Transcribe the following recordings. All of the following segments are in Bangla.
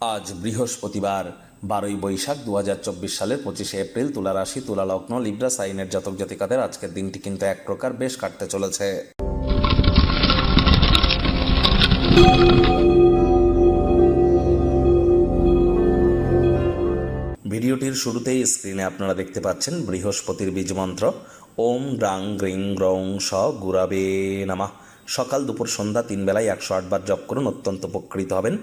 আজ বৃহস্পতিবার, বারোই বৈশাখ দু হাজার চব্বিশ সালের পঁচিশে এপ্রিল তুলা রাশি, তুলা লগ্ন, লিব্রা সাইনের জাতক জাতিকাদের আজকের দিনটি কিন্তু এক প্রকার বেশ কাটতে চলেছে। ভিডিওটির শুরুতেই স্ক্রিনে আপনারা দেখতে পাচ্ছেন বৃহস্পতির বীজ মন্ত্র। ওম গ্রাং গ্রিং গ্রং স গুরাবে নামা। সকাল দুপুর সন্ধ্যা তিন বেলায় একশো আটবার জপ করুন, অত্যন্ত উপকৃত হবেন।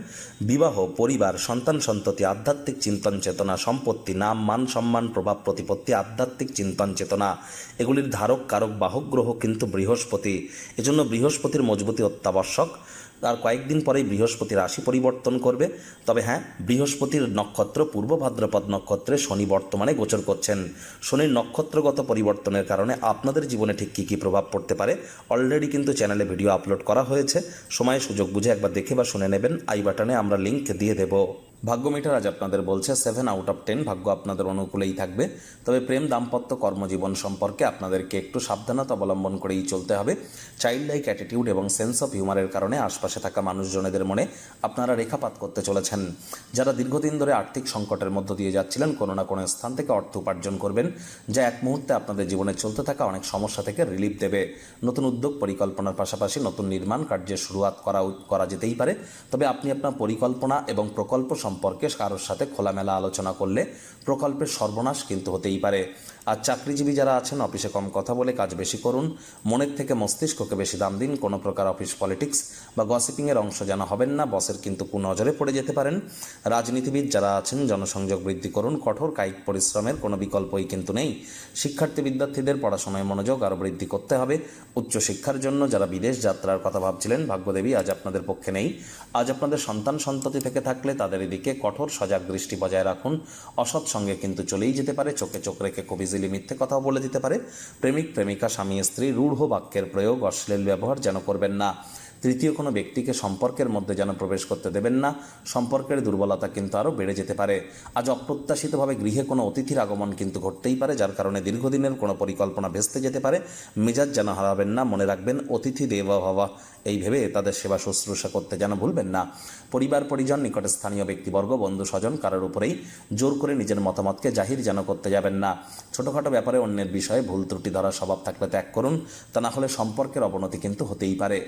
বিবাহ, পরিবার, সন্তান সন্ততি, আধ্যাত্মিক চিন্তন চেতনা, সম্পত্তি, নাম, মান সম্মান, প্রভাব প্রতিপত্তি, আধ্যাত্মিক চিন্তন চেতনা, এগুলির ধারক, কারক, বাহক, গ্রহ কিন্তু বৃহস্পতি। এজন্য বৃহস্পতির মজবুতি অত্যাবশ্যক। তার কয়েকদিন পরেই বৃহস্পতি রাশি পরিবর্তন করবে। তবে হ্যাঁ বৃহস্পতির নক্ষত্র পূর্ব ভাদ্রপদ নক্ষত্রে শনি বর্তমানে গোচর করছেন। শনির নক্ষত্রগত পরিবর্তনের কারণে আপনাদের জীবনে ঠিক কী কী প্রভাব পড়তে পারে অলরেডি কিন্তু চ্যানেলে ভিডিও আপলোড করা হয়েছে। সময় সুযোগ বুঝে একবার দেখে বা শুনে নেবেন। আই বাটনে আমরা লিঙ্ক দিয়ে দেবো। ভাগ্য মিটার আজ আপনাদের বলছে সেভেন আউট অফ টেন ভাগ্য আপনাদের অনুকূলেই থাকবে। তবে প্রেম দাম্পত্য কর্মজীবন সম্পর্কে আপনাদেরকে একটু সাবধানতা অবলম্বন করেই চলতে হবে। চাইল্ড লাইক অ্যাটিটিউড এবং সেন্স অফ হিউমারের কারণে আশপাশে থাকা মানুষজনেদের মনে আপনারা রেখাপাত করতে চলেছেন। যারা দীর্ঘদিন ধরে আর্থিক সংকটের মধ্য দিয়ে যাচ্ছিলেন, কোনো না কোনো স্থান থেকে অর্থ উপার্জন করবেন, যা এক মুহূর্তে আপনাদের জীবনে চলতে থাকা অনেক সমস্যা থেকে রিলিফ দেবে। নতুন উদ্যোগ পরিকল্পনার পাশাপাশি নতুন নির্মাণ কার্যের শুরুয়াত করা করা যেতেই পারে। তবে আপনি আপনার পরিকল্পনা এবং প্রকল্প কারোর সাথে খোলামেলা আলোচনা করলে প্রকল্পের সর্বনাশ কিন্তু হতেই পারে। আর চাকরিজীবী যারা আছেন, অফিসে কম কথা বলে কাজ বেশি করুন। মনের থেকে মস্তিষ্ককে বেশি দাম দিন। কোনো প্রকার অফিস পলিটিক্স বা গসিপিংয়ের অংশ যেন হবেন না। বসের কিন্তু কুনজরে পড়ে যেতে পারেন। রাজনীতিবিদ যারা আছেন, জনসংযোগ বৃদ্ধি করুন। কঠোর কায়িক পরিশ্রমের কোনো বিকল্পই কিন্তু নেই। শিক্ষার্থী বিদ্যার্থীদের পড়াশোনায় মনোযোগ আরও বৃদ্ধি করতে হবে। উচ্চশিক্ষার জন্য যারা বিদেশ যাত্রার কথা ভাবছিলেন, ভাগ্যদেবী আজ আপনাদের পক্ষে নেই। আজ আপনাদের সন্তান সন্ততি থেকে থাকলে তাদের এদিকে কঠোর সজাগ দৃষ্টি বজায় রাখুন। অসৎ সঙ্গে কিন্তু চলেই যেতে পারে। চোখে চোখ রেখে খুব ইজিলি মিথ্যে কথাও বলে দিতে পারে। প্রেমিক, প্রেমিকা, স্বামী, স্ত্রী, রূঢ় বাক্যের প্রয়োগ, অশ্লীল ব্যবহার যেন করবেন না। তৃতীয় কোনো ব্যক্তিকে সম্পর্কের মধ্যে যেন প্রবেশ করতে দেবেন না, সম্পর্কের দুর্বলতা কিন্তু আরও বেড়ে যেতে পারে। আজ অপ্রত্যাশিতভাবে গৃহে কোনো অতিথির আগমন কিন্তু ঘটতেই পারে, যার কারণে দীর্ঘদিনের কোনো পরিকল্পনা ভেস্তে যেতে পারে। মেজাজ যেন হারাবেন না, মনে রাখবেন, অতিথি দেবা ভাবা এই ভেবে তাদের সেবা শুশ্রূষা করতে যেন ভুলবেন না। পরিবার, পরিজন, নিকটে স্থানীয় ব্যক্তিবর্গ, বন্ধু, স্বজন কারোর উপরেই জোর করে নিজের মতামতকে জাহির যেন করতে যাবেন না। ছোটোখাটো ব্যাপারে অন্যের বিষয়ে ভুল ত্রুটি ধরার স্বভাব থাকলে ত্যাগ করুন, তা না হলে সম্পর্কের অবনতি কিন্তু হতেই পারে।